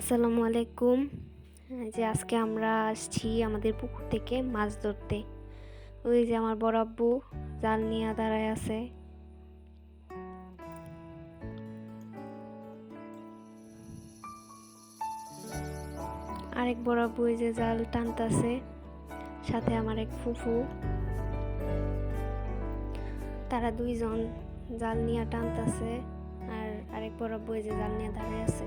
আসসালামু আলাইকুম। যে আজকে আমরা আসছি আমাদের পুকুর থেকে মাছ ধরতে। ওই যে আমার বড় আব্বু, জাল নিয়ে দাঁড়ায় আছে। আরেক বড় আব্বু ওই যে জাল টানতাছে, সাথে আমার এক ফুফু। তারা দুইজন জাল নিয়ে টানতাছে, আর আরেক বড় আব্বু ওই যে জাল নিয়ে দাঁড়ায় আছে।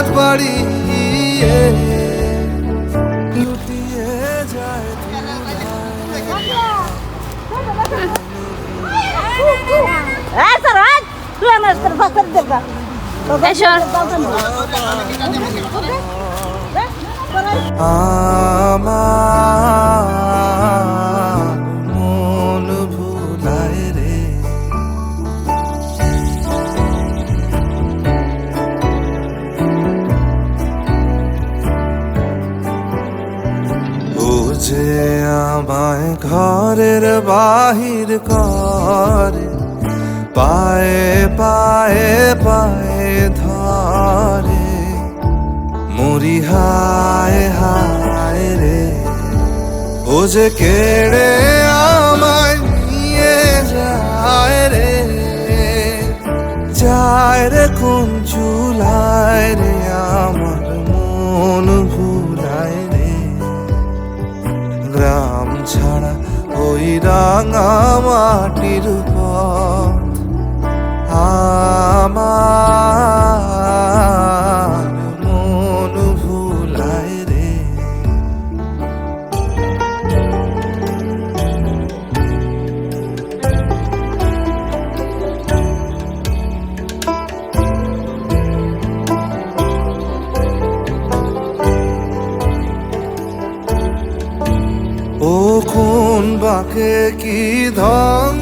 হাত বাড়িয়ে লুটিয়ে যায় তুই আমার দেখা আমার যে আমায় ঘরের বাহির করে, পায়ে পায়ে পায়ে ধরে। মরি হায় হায় রে, ও যে কেড়ে আমায় নিয়ে যায় রে। যায় রে কোন চুলায় রে আমার মন ভুলায় রাঙা হ্যাঁ কি ধন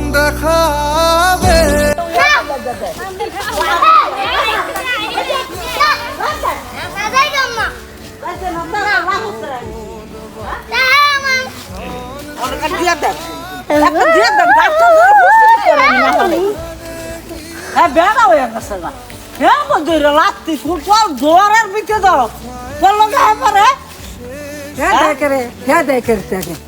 ফুটবল দোয়ারের বিকে দাও বলল না পারে। হ্যাঁ দেখে রে হ্যাঁ দেখে।